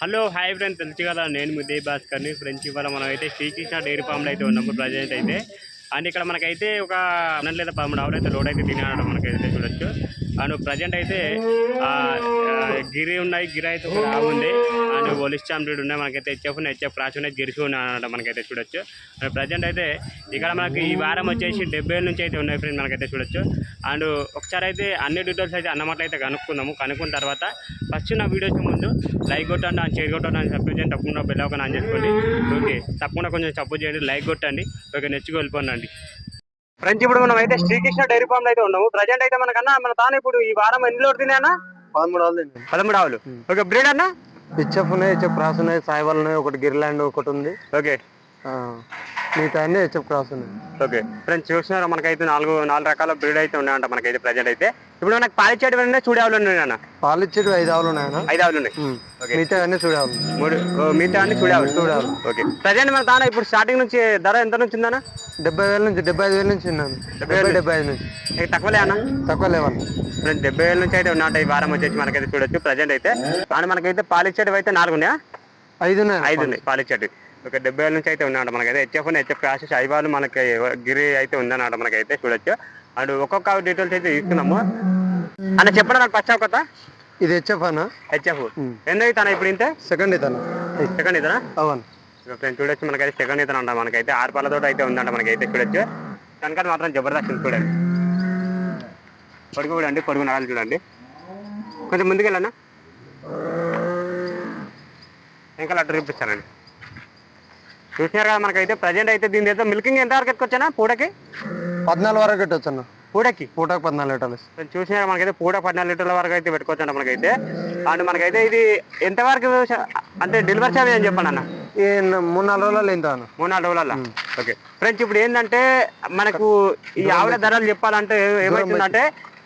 Hello hi friend తెలుసు కదా నేను ముద్దే భాస్కర్ని ఫ్రెండ్స్ ఇవాళ మనం అయితే శ్రీకృష్ణ డైరీ ఫామ్లో అయితే ఉన్నాము ప్రజెంట్ అయితే. అండ్ ఇక్కడ మనకైతే ఒక పన్నెండు లేదా పదమూడు ఆవులు అయితే లోడ్ అయితే తినడం మనకైతే చూడొచ్చు. అండ్ ప్రజెంట్ అయితే గిరి ఉన్నాయి గిరి అయితే ఒక ఉంది. అండ్ ఒలిస్ చాంపియన్ ఉన్నాయి మనకైతే హెచ్ఎఫ్ ఉన్నాయి హెచ్ఎఫ్ రాసి ఉన్నాయి గిరిసి ఉన్నాయి అనమాట మనకైతే చూడొచ్చు. అండ్ ప్రజెంట్ అయితే ఇక్కడ మనకి ఈ వారం వచ్చేసి డెబ్బై ఏళ్ళ నుంచి అయితే ఉన్నాయి ఫ్రెండ్ మనకైతే చూడొచ్చు. అండ్ ఒకసారి అయితే అన్ని డీటెయిల్స్ అయితే అన్నమాట అయితే కనుక్కుందాము. కనుక్కున్న తర్వాత ఫస్ట్ నా వీడియోస్ ముందు లైక్ కొట్టండి ఆ షేర్ కొట్టండి అని సపోర్ట్ చేయండి తప్పకుండా బెల్ ఒక చెప్పండి చేసుకోండి. ఓకే తప్పకుండా కొంచెం సపోర్ట్ చేయండి లైక్ కొట్టండి. ఓకే నెచ్చుకు వెళ్ళిపోండి ఫ్రెండ్స్ ఇప్పుడు మనం అయితే శ్రీకృష్ణ డైరీ ఫామ్లో అయితే ఉన్నాము. ప్రజెంట్ అయితే మనకన్నా మన తాను ఇప్పుడు ఈ వారం ఎన్ని లోడ్ తిన్నా పదమూడు ఆవులు పదమూడు ఆవులు. ఓకే బ్రీడ్ అన్న? హెచ్ఎఫ్ ఉన్నాయి హెచ్ఎఫ్ క్రాస్ ఉన్నాయి సాయివాల్ ఉన్నాయి ఒకటి గిర్లాండ్ ఒకటి ఉంది. ఓకే. మిగతా అన్ని హెచ్ఎఫ్ క్రాస్ ఉన్నాయి ఓకే. ఫ్రెండ్స్ చూసినారా మనకైతే నాలుగు నాలుగు రకాల బ్రీడ్ అయితే ఉన్నాయంట మనకైతే ప్రజెంట్ అయితే. ఇప్పుడు మనకి పాలిచ్చేటి ఉన్నాయి చూడే ఆవులు ఉన్నాయి అన్న పాలు ఇచ్చేటి ఐదు ఆవులు ఉన్నాయన్న? ఐదు ఆవులు ఉన్నాయి. ఓకే. మిగతా అన్ని చూడాలి మూడు ఓ, మిగతా అన్ని చూడే ఆవులు. చూడే ఆవులు. ఓకే. ప్రజెంట్ మన తాన ఇప్పుడు స్టార్టింగ్ నుంచి ధర ఎంత నుంచి ఉందన్న? డెబ్బై వేల నుంచి డెబ్బై ఐదు వేల నుంచి ఉన్నాను. డెబ్బై డెబ్బై ఐదు నుంచి. తక్కువలే అన్న తక్కువ లేవన్న. ఫ్రెండ్స్ డెబ్బై వేల నుంచి అయితే ఉన్నట్టు ఈ వారం వచ్చేసి మనకైతే చూడొచ్చు. ప్రజెంట్ అయితే అండ్ మనకైతే పాలిచ్చేటివి అయితే నాలుగు ఉన్నాయా? ఐదు ఉన్నాయి. ఐదు ఉన్నాయి పాలిచ్చేటివి. ఒక డెబ్బై వేల నుంచి అయితే ఉన్నాడు మనకైతే హెచ్ఎఫ్ హెచ్ఎఫ్ క్రాష్ ఐబాలు మనకి గిరి అయితే ఉందన్నమాట మనకైతే చూడొచ్చు. అండ్ ఒక్కొక్క డీటెయిల్స్ అయితే తీసుకున్నాము అన్న చెప్పండి నాకు ఫస్ట్ కొత్త ఇది హెచ్ఎఫ్ అన్న. హెచ్ఎఫ్. ఉమ్. ఎందుకు తన ఇప్పుడు ఇంతే? సెకండ్ ఇతను. సెకండ్ ఇతనా? అవును. ఫ్రెండ్ చూడొచ్చు మనకైతే సెకండ్ ఇతను అంట మనకైతే. ఆరు పళ్ళతో అయితే ఉందంట మనకైతే చూడొచ్చు. దానికంటే మాత్రం జబర్దస్త్ చూడండి. పొడుగు చూడండి పొడుగు నరాలు చూడండి. కొంచెం ముందుకెళ్ళన్నా ఇంకా లడ్డు చూపిస్తానండి. చూసినారు కదా మనకైతే ప్రజెంట్ అయితే దీని అయితే మిల్కింగ్ ఎంత వరకు ఎత్తుకొచ్చానా? పూడకి? పద్నాలుగు వరకు పెట్టవచ్చు అన్న పూడకి? పూటకు పద్నాలుగు లీటర్లు. చూసినారు మనకైతే పూడ పద్నాలుగు లీటర్ల వరకు అయితే పెట్టుకోవచ్చు మనకైతే. అండ్ మనకైతే ఇది ఎంత వరకు అంటే డెలివరీ చార్జ్ అని చెప్పండి అన్న? మూడు నాలుగు రోజులు ఇంత మూడు నాలుగు రోజుల ఓకే. ఫ్రెండ్స్ ఇప్పుడు ఏంటంటే మనకు ఈ ఆవిడ ధరలు చెప్పాలంటే ఏమవుతుందంటే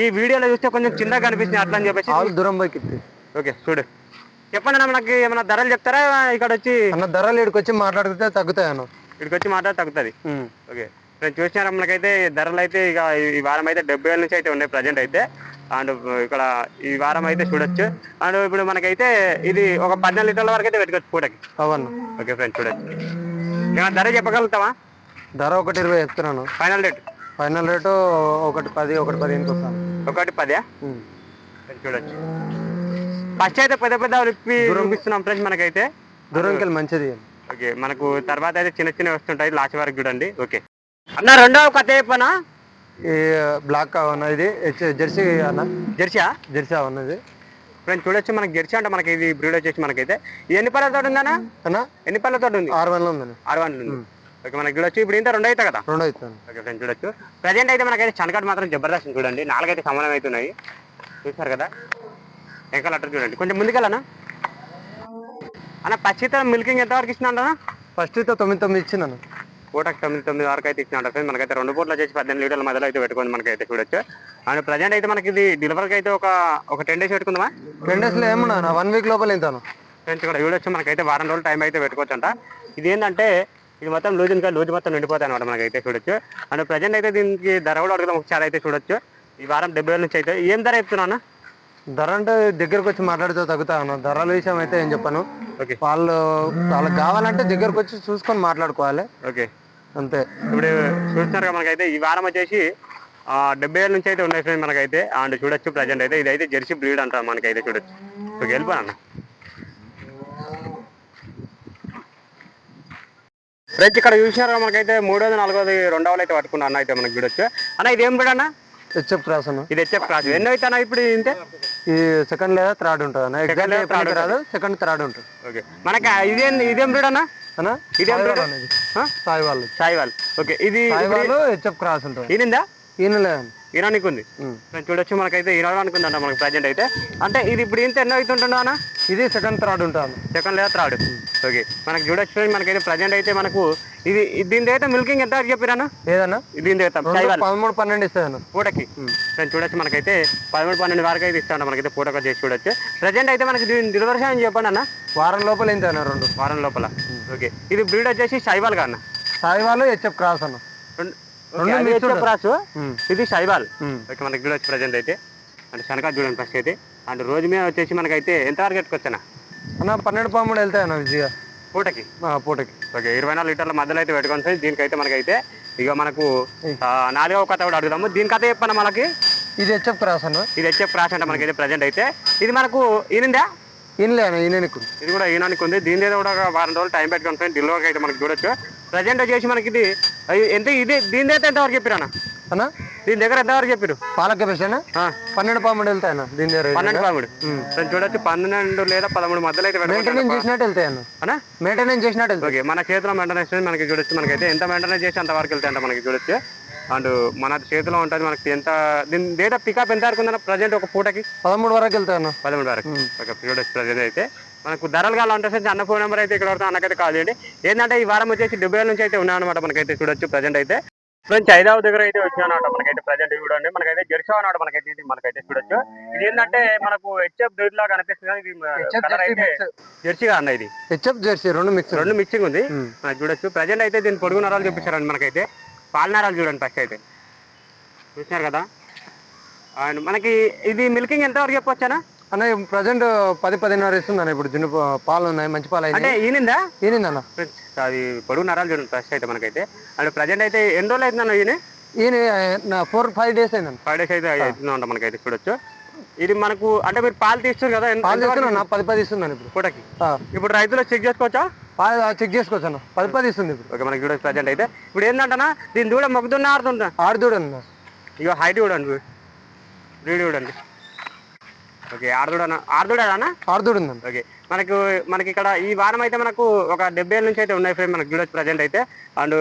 ఈ వీడియోలో చూస్తే కొంచెం చిన్నగా కనిపిస్తుంది అట్లా అని చెప్పేసి దూరం కిత్తి. ఓకే చూడు. చెప్పండి అన్న మనకి ఏమైనా ధరలు చెప్తారా? ఇక్కడ వచ్చి అన్న ధరలు ఇక్కడికి వచ్చి మాట్లాడితే తగ్గుతాయి అన్న ఇక్కడికి వచ్చి మాట్లాడి తగ్గుతుంది. ఓకే. ఫ్రెండ్స్ చూసినారా? మనకైతే ధరలు అయితే ఇక ఈ వారం అయితే డెబ్బై వేల నుంచి అయితే ఉన్నాయి ప్రజెంట్ అయితే. అండ్ ఇక్కడ ఈ వారం అయితే చూడొచ్చు. అండ్ ఇప్పుడు మనకైతే ఇది ఒక పద్నాలుగు లీటర్ల వరకు అయితే పెట్టుకోవచ్చు పూటకి. అవన్న ఓకే ఫ్రెండ్స్ చూడొచ్చు. ఏమైనా ధర చెప్పగలుగుతావా? ధర ఒకటి ఇరవై చెప్తున్నాను. Final rate? ఫైనల్ రేటు ఒకటి పది ఒకటి వస్తాను ఒకటి పదే ఉమ్. చూడొచ్చు. ఫస్ట్ అయితే పెద్ద పెద్ద విప్పి చూపిస్తున్నాం ఫ్రెండ్స్ మనకైతే. దూరంకి మంచిది. ఓకే మనకు తర్వాత అయితే చిన్న చిన్న వస్తుంటాయి లాస్ట్ వరకు చూడండి. ఓకే. అన్న రెండవ కథ చెప్పనా? ఈ బ్లాక్ అన్న ఇది. హెచ్- జెర్సీ అన్న. జెర్సీయా? జెర్సీ అన్నది ఫ్రెండ్స్ చూడొచ్చు మనకి జెర్సీ అంటే మనకి ఇది బ్రీడ్ వచ్చేసి మనకైతే. ఇది ఎన్ని పళ్ళతో ఉందన్నా? అన్న? ఎన్ని పళ్ళతో ఉంది? ఆరు వందలు ఉందండి ఆరు వందలు ఉంది. ఓకే మనకి చూడొచ్చు. ఇప్పుడు ఇంత రెండు అవుతాయి కదా? రెండో ఇస్తాను ఓకే ఫ్రెండ్స్ చూడొచ్చు. ప్రజెంట్ అయితే మనకైతే చనకట్ మాత్రం జబర్దస్త్ చూడండి. నాలుగైతే సమానం అవుతున్నాయి చూసారు కదా? ఇంకా లెటర్ చూడండి. కొంచెం ముందుకెళ్ళనా? అన్న పచ్చిత మిల్కింగ్ ఎంత వరకు ఇచ్చినా అన్న? ఫస్ట్ అయితే తొమ్మిది తొమ్మిది ఇచ్చిందన్న పూటకి తొమ్మిది తొమ్మిది వరకు అయితే ఇచ్చిన ఫ్రెండ్ మనకైతే రెండు పూటలు వచ్చేసి పద్దెనిమిది లీటర్ల మధ్యలో అయితే పెట్టుకోండి మనకైతే చూడొచ్చు. అండ్ ప్రజెంట్ అయితే మనకి ఇది డెలివరీకి అయితే ఒక ఒక టెన్ డేస్ పెట్టుకుందామా? టెన్ డేస్లో ఏమన్నా వన్ వీక్ లోపల ఇంతాను ఫ్రెండ్స్ కూడా చూడొచ్చు మనకైతే వారం రోజులు టైం అయితే పెట్టుకోవచ్చు అంట ఇది ఏంటంటే ఇది మొత్తం లూజ్ ఇంకా లూజ్ మొత్తం నిండిపోతాయి అనమాట మనకైతే చూడొచ్చు. అండ్ ప్రజెంట్ అయితే దీనికి ధర కూడా అడుగుదాం ఒకసారి అయితే చూడొచ్చు. ఈ వారం డెబ్బై నుంచి అయితే ఏం ధర చెప్తున్నా ధర అంటే దగ్గరకు వచ్చి మాట్లాడితే తగ్గుతా అన్న ధరల విషయం అయితే ఏం చెప్పాను. ఓకే. వాళ్ళు వాళ్ళకి కావాలంటే దగ్గరకు వచ్చి చూసుకొని మాట్లాడుకోవాలి. ఓకే. అంతే. ఇప్పుడు చూస్తున్నారు కదా మనకైతే ఈ వారం వచ్చేసి ఆ, డెబ్బై ఏళ్ళ నుంచి అయితే ఉన్నాయి ఫ్రెండ్ మనకైతే. అండ్ చూడొచ్చు ప్రజెంట్ అయితే. ఇదైతే జెర్సీ బ్రీడ్ అంటారు మనకైతే చూడొచ్చు. ఓకే వెళ్ళిపోనన్న ఫ్రెండ్స్ ఇక్కడ చూసినారు మనకైతే మూడోది నాలుగోది రెండవది అయితే పట్టుకున్నా అన్న అయితే మనకి చూడొచ్చు. అన్న ఇది ఏం బ్రీడ్ అన్న? హెచ్ఎఫ్ క్రాస్ అన్న. ఇది హెచ్ఎఫ్ క్లాస్ ఎన్నో అయితే అన్న ఇప్పుడు ఇంతే? ఈ సెకండ్ లేదా థర్డ్ ఉంటుంది అన్న third ఎగ్జాక్ట్ రాదు సెకండ్ థర్డ్ ఉంటుంది. ఓకే. మనకి ఇదేం ఇదేం బ్రీడ్ అన్న? అన్న? ఇదేం? వాళ్ళు అనేది? సాయి వాళ్ళు సాయి వాళ్ళు ఓకే. ఇది సాయి వాళ్ళు హెచ్ఎఫ్ క్రాస్ ఉంటుంది. ఈనిందా ఈయన లేదండి ఈనానికి ఉంది చూడొచ్చు మనకైతే ఈనాడు అనుకుందంట మనకి ప్రజెంట్ అయితే. అంటే ఇది ఇప్పుడు ఇంత ఎన్నో అవుతుంటుండో అన్న? ఇది సెకండ్ థర్డ్ ఉంటుంది. సెకండ్ లేదా థర్డ్ ఓకే. మనకి చూడొచ్చు మనకైతే ప్రజెంట్ అయితే మనకు ఇది దీని అయితే మిల్కింగ్ ఎంత వరకు చెప్పిరాను ఏదన్నా? దీని పదమూడు పన్నెండు ఇస్తాను అన్న. పూటకి. నేను చూడొచ్చు మనకైతే పదమూడు పన్నెండు వరకు అయితే ఇస్తాను మనకైతే పూటక చేసి చూడొచ్చు. ప్రజెంట్ అయితే మనకి దీని అని చెప్పండి అన్న? వారం లోపల ఇంత అన్న రెండు. వారం లోపల. ఓకే. ఇది బ్రీడ్ వచ్చేసి షైవాల్గా అన్న? సాయి వాళ్ళు హెచ్ఎఫ్ క్రాస్ అన్న. క్రాస్. ఇది ఉమ్. ఓకే మనకి చూడొచ్చు ప్రజెంట్ అయితే. అంటే శనక చూడండి ఫస్ట్ అయితే. అండ్ రోజు మీద వచ్చేసి మనకైతే ఎంత వరకు ఎట్టుకొచ్చానా అన్న పన్నెండు పాముడు వెళ్తాయి అన్న విజయ పూటకి? పూటకి. ఓకే ఇరవై నాలుగు లీటర్ల మధ్యలో అయితే పెట్టుకొని సార్ దీనికైతే మనకైతే ఇక మనకు నాలుగవ కథ కూడా అడుగుదాము. దీని కథ చెప్పన్న మనకి? ఇది హెచ్ఎఫ్ క్రాస్ అన్న. ఇది వచ్చే ప్రాసెస్ అంటే మనకైతే ప్రజెంట్ అయితే. ఇది మనకు ఈనిందా? ఈయనలే అన్న ఈయనకు. ఇది కూడా ఈనానికి ఉంది. దీని మీద కూడా ఒక వారం రోజులు టైం పెట్టుకొని ఫ్రెండ్ డెలివరీ అయితే మనకి చూడొచ్చు. ప్రజెంట్ వచ్చేసి మనకి ఇది ఎంత ఇది దీని అయితే ఎంతవరకు చెప్పారు అన్న? దీని దగ్గర ఎంతవరకు చెప్పారు పాలక పేషణ ఆ, పన్నెండు పాముడు వెళ్తాయి అన్న దీని దగ్గర పన్నెండు పదమూడు. ఫ్రెండ్ చూడొచ్చు. పన్నెండు లేదా పదమూడు మధ్యలో అయితే మెయింటెనెన్స్ చేసినట్టు వెళ్తాయి అన్న. అన్నా? మెయింటెనెన్స్ చేసినట్టు ఓకే మన చేతిలో మెయింటెనెన్స్ మనకి చూడొచ్చు. మనకైతే ఎంత మెయింటెనెన్స్ చేసి అంత వరకు వెళ్తాయి అంట మనకి చూడొచ్చు. అండ్ మన చేతిలో ఉంటుంది మనకి ఎంత దీని డేటా పికప్ ఎంత వరకు ఉందన్న ప్రజెంట్ ఒక పూటకి? పదమూడు వరకు వెళ్తాయి అన్న. పదమూడు వరకు. ఓకే చూడొచ్చు ప్రజెంట్ అయితే. మనకు ధరలు కావాలి అంటే సార్ అన్న ఫోన్ నెంబర్ అయితే ఇక్కడ వరకు అన్నకైతే కాల్ చేయండి. ఏంటంటే ఈ వారం వచ్చేసి డెబ్బై నుంచి అయితే ఉన్నాయన్నమాట మనకైతే చూడొచ్చు ప్రజెంట్ అయితే. ఫ్రెండ్స్ ఐదావ దగ్గర అయితే వచ్చానమాట మనకైతే ప్రజెంట్ చూడండి. మనకైతే జెర్సీ అన్నమాట మనకైతే ఇది మనకైతే చూడొచ్చు. ఇది ఏంటంటే మనకు హెచ్ఎఫ్ దొడ్లా లాగా ఇది కలర్ అయితే జెర్సీగా అన్న ఇది. హెచ్ఎఫ్ జెర్సీ రెండు మిక్స్ రెండు మిక్సింగ్ ఉంది. మనకి చూడొచ్చు. ప్రజెంట్ అయితే దీని పొడుగు నరాలు చూపించారండి మనకైతే. పాల నరాలు చూడండి ఫస్ట్ అయితే. చూసినారు కదా? అండ్ మనకి ఇది మిల్కింగ్ ఎంత వరకు చెప్పొచ్చానా? అన్న ప్రజెంట్ పది పదిన్నర ఇస్తుంది అన్న ఇప్పుడు జున్ను పాలు ఉన్నాయి మంచి పాలు అంటే అయినాయి ఈనిందా Friends, అది పొడుగు నరాలు చూడండి ఫస్ట్ అయితే మనకైతే. అండ్ ప్రజెంట్ అయితే ఎన్ని రోజులు అవుతుందన్న ఈయన ఈయన ఫోర్ ఫైవ్ డేస్ అయిందన్న. ఫైవ్ డేస్ అయితే అవుతుందంట మనకైతే చూడొచ్చు. ఇది మనకు అంటే మీరు పాలు తీస్తారు కదా పాలు పది పది ఇస్తుంది అన్న ఇప్పుడు. పూటకి? ఇప్పుడు రైతులు చెక్ చేసుకోవచ్చా? చెక్ చేసుకోవచ్చు పది పది ఇస్తుంది ఇప్పుడు. ఓకే మనకి చూడొచ్చు ప్రజెంట్ అయితే. ఇప్పుడు ఏంటంటనా దీని దూడ మొగ్గుతున్న ఆడుతుంటా ఆడు చూడండి ఇక హైట్ చూడండి బ్రీడ్ చూడండి. ఓకే ఆరుదూడనా ఆరుదూడనా ఆడుదూడు ఉందండి ఓకే మనకు మనకి ఇక్కడ ఈ వారం అయితే మనకు ఒక డెబ్బై ఏళ్ళ నుంచి అయితే ఉన్నాయి ఫ్రెండ్ మనకు చూడొచ్చు ప్రజెంట్ అయితే. అండ్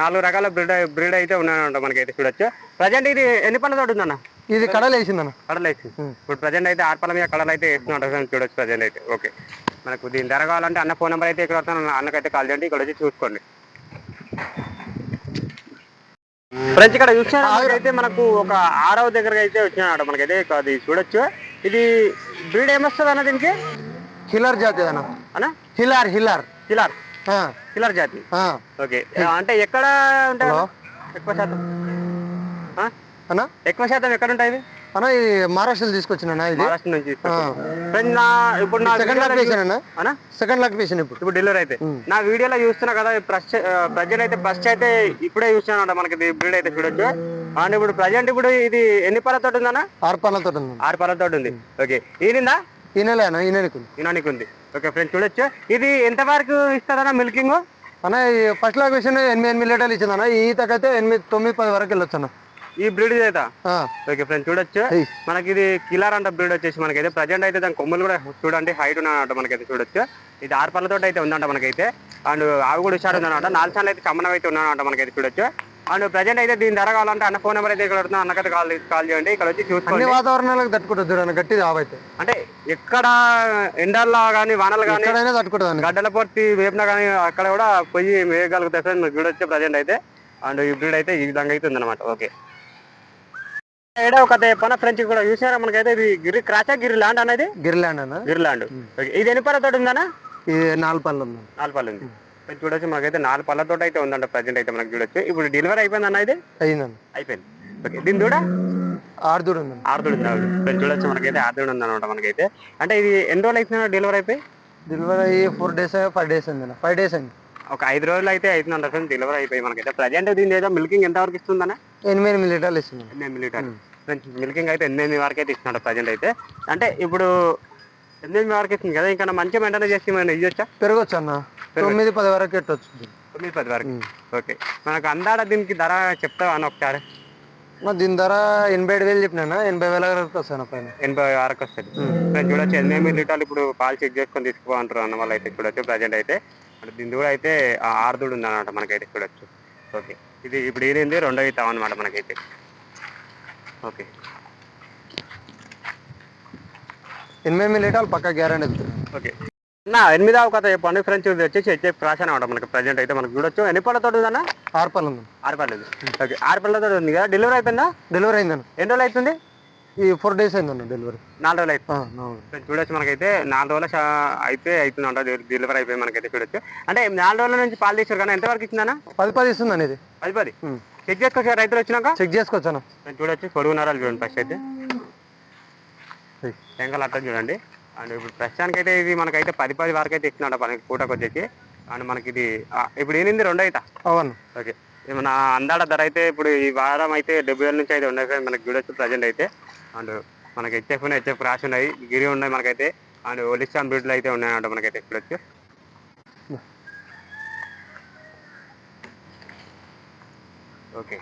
నాలుగు రకాల బ్రీడ్ బ్రీడ్ అయితే ఉన్నాయంట మనకైతే చూడొచ్చు. ప్రజెంట్ ఇది ఎన్ని పళ్ళ తోటి ఉందన్న? ఇది కడలు వేసిందన్న కడలు వేసి. Hmm. ఇప్పుడు ప్రజెంట్ అయితే ఆరు పళ్ళ మీద కడలు అయితే friends చూడొచ్చు ప్రజెంట్ అయితే. ఓకే. మనకు దీని ధర కావాలంటే అన్న ఫోన్ నెంబర్ అయితే ఇక్కడ వస్తాను. అన్నకైతే కాల్ చేయండి. ఇక్కడ వచ్చి చూసుకోండి. ఫ్రెండ్స్ ఇక్కడ చూసినా అయితే మనకు ఒక ఆరవ దగ్గర అయితే వచ్చినాడు మనకైతే. అది చూడొచ్చు. ఇది బ్రీడ్ ఏమొస్తుంది అన్న దీనికి? హిల్లర్ జాతి అన్న. అన్న? Hillier Hillier. కిలార్ ఆ, కిలార్ జాతి. ఓకే. అంటే ఎక్కడ ఉంటాయి ఎక్కువ శాతం? అన్న? ఎక్కువ శాతం ఎక్కడ ఉంటాయి? అన్న ఇది మహారాష్ట్రలో తీసుకొచ్చిన ఇది? మహారాష్ట్ర నుంచి ఫ్రెండ్ నా ఇప్పుడు నా సెకండ్ అన్న? అన్న? సెకండ్ ఇప్పుడు. ఇప్పుడు డెలివరీ అయితే. నా వీడియోలో చూస్తున్నా కదా ప్రజెంట్ అయితే ఫస్ట్ అయితే ఇప్పుడే చూస్తున్నాను మనకి బ్రీడ్ అయితే చూడొచ్చు. అండ్ ఇప్పుడు ప్రజెంట్ ఇప్పుడు ఇది ఎన్ని పళ్ళతో ఉందన్న? ఆరు పళ్ళతో ఉంది. ఆరు పళ్ళతో ఉంది. ఓకే. ఈనిందా? ఈయనలే అన్న ఈనానికి ఉంది. ఓకే ఫ్రెండ్స్ చూడొచ్చు. ఇది ఎంత వరకు ఇస్తుందన్న మిల్కింగ్ అన్న ఈ ఫస్ట్ లొకేషన్ ఎనిమిది ఎనిమిది లీటర్లు ఇచ్చింది అన్న ఈతకైతే ఎనిమిది తొమ్మిది పది వరకు వెళ్ళొచ్చు అన్న ఈ బ్రీడ్ అయితే ఓకే ఫ్రెండ్స్ చూడొచ్చు. మనకి ఇది కిలార్ అంట బ్రీడ్ వచ్చేసి మనకైతే ప్రజెంట్ అయితే దాని కొమ్ములు కూడా చూడండి హైట్ ఉన్నాయంట మనకైతే చూడొచ్చు. ఇది ఆరు పళ్ళతో అయితే ఉందంట మనకైతే. అండ్ ఆవి కూడా హుషారు ఉందన్నమాట. నాలుగు సార్లు అయితే సమ్మనం అయితే ఉన్నాయంట మనకైతే చూడొచ్చు. అండ్ ప్రజెంట్ అయితే దీని ధర కావాలంటే అన్న ఫోన్ నెంబర్ అయితే ఇక్కడ పెడుతున్నా అన్నకైతే కాల్ కాల్ చేయండి. ఇక్కడ వచ్చి చూసుకోండి. వాతావరణాలకు తట్టుకుంటుంది చూడండి గట్టిది ఆవైతే అంటే ఎక్కడ ఎండల్లో కానీ వానలు కానీ తట్టుకుంటుంది గడ్డల పొట్టి వేపినా కానీ అక్కడ కూడా పొయ్యి వేయగలుగుతాయి సార్ మీరు చూడొచ్చు ప్రజెంట్ అయితే. అండ్ ఈ బ్రీడ్ అయితే ఈ విధంగా అయితే ఉందన్నమాట. ఓకే. ఏడో ఒక చెప్పన ఫ్రెంచ్ కూడా చూసారా మనకైతే ఇది గిరి క్రాచా గిరి ల్యాండ్ అనేది గిరిలాండ్ అన్న. Giri land okay. ఇది ఎన్ని పళ్ళతో ఉందన్నా? ఇది నాలుగు పళ్ళు ఉంది. నాలుగు పళ్ళు ఉంది. చూడొచ్చు మనకైతే నాలుగు పళ్ళతో అయితే ఉందంట ప్రజెంట్ అయితే మనకి చూడొచ్చు. ఇప్పుడు డెలివరీ అయిపోయింది అన్న ఇది? అయిందన్న అయిపోయింది. ఓకే. దీని కూడా ఆరుదూడు ఉందండి ఆరుదోడు ఉంది ఇప్పుడు చూడొచ్చు మనకైతే ఆరుదోడు ఉంది అనమాట మనకైతే. అంటే ఇది ఎన్ని రోజులు అవుతుంది డెలివరీ అయిపోయి? డెలివరీ అయ్యి ఫోర్ డేస్ ఫైవ్ డేస్ అయింది ఫైవ్ డేస్ అయింది. ఒక ఐదు రోజులు అయితే అవుతుందంట ఫ్రెండ్స్ డెలివరీ అయిపోయి మనకైతే. ప్రజెంట్ దీని ఏదో మిల్కింగ్ ఎంత వరకు ఇస్తుందన్న? ఎనిమిది ఎనిమిది లీటర్లు ఇస్తుంది ఎనిమిది లీటర్ మిల్కింగ్ అయితే ఎనిమిది వరకు అయితే ఇస్తున్నాడు ప్రజెంట్ అయితే. అంటే ఇప్పుడు ఎనిమిది వరకు ఇస్తుంది కదా ఇంకా మంచిగా మెయింటైన్ చేసి మనం ఇవ్వచ్చా పెరగచ్చు అన్న. తొమ్మిది పది వరకు ఎట్టవచ్చు తొమ్మిది పది వరకు. ఓకే. మనకు అందాడ దీనికి ధర చెప్తావా అని ఒకసారి? దీని ధర ఎనభై ఏడు వేలు చెప్పినా ఎనభై వేల వరకు వస్తాను పైన. ఎనభై వరకు వస్తుంది నేను చూడొచ్చు ఎనిమిది లీటర్లు ఇప్పుడు పాలు చెక్ చేసుకొని తీసుకుపోంటారు అన్న వాళ్ళు అయితే చూడొచ్చు ప్రజెంట్ అయితే. దీని కూడా అయితే ఆరుదుడు ఉంది అనమాట మనకైతే చూడొచ్చు. ఓకే. ఇది ఇప్పుడు ఏదైంది రెండో అవుతాం అనమాట మనకైతే. ఓకే. ఎనిమిది లీటర్లు పక్క గ్యారంటీ ఓకే. నా ఎనిమిదవ కథ చెప్పండి. ఫ్రెంచ్ ఇది వచ్చేసి హెచ్ఎఫ్ క్రాస్ అనమాట మనకి ప్రజెంట్ అయితే మనకు చూడొచ్చు. ఎన్ని పళ్ళతో ఉందన్న ఆరు పళ్ళు ఉంది. ఆరు పర్లేదు ఓకే. ఆరు పళ్ళతో ఉంది కదా. డెలివరీ అయిపోయిందా? డెలివరీ అయిందన్న ఎన్ని రోజులు అవుతుంది? ఈ ఫోర్ డేస్ అయిందన్న డెలివరీ. నాలుగు రోజులు అయితే చూడొచ్చు మనకైతే నాలుగు రోజుల అయితే అవుతుందంట డెలివరీ అయిపోయి మనకైతే చూడొచ్చు. అంటే నాలుగు రోజుల నుంచి పాలు తీసుకురు కానీ ఎంతవరకు ఇచ్చిందన్న? పది పది ఇస్తుంది అనేది. పది పది? చెక్ చేసుకోవచ్చు రైతులు వచ్చినాక? చెక్ చేసుకోవచ్చు అన్న చూడొచ్చు. నరాలు చూడండి ఫస్ట్ అయితే. వెంకల్ అట్ట చూడండి. అండ్ ఇప్పుడు ప్రస్తుతానికి అయితే ఇది మనకైతే పది పది వరకు అయితే ఇచ్చినట మనకి పూటకు వచ్చేసి. అండ్ మనకి ఇది ఇప్పుడు ఏంది రెండు అయితే? అవును. ఓకే. మన అందాడ ధర అయితే ఇప్పుడు ఈ వారం అయితే డెబ్బై వేల నుంచి అయితే ఉన్నాయి మనకి చూడొచ్చు ప్రజెంట్ అయితే. అండ్ మనకి హెచ్ఎఫ్ ఉన్నాయి హెచ్ఎఫ్ క్రాష్ ఉన్నాయి. గిరి ఉన్నాయి మనకైతే. అండ్ ఒలిస్టాన్ బ్రిడ్లు అయితే ఉన్నాయన్నమాట మనకైతే ఇప్పుడు వచ్చి ఓకే.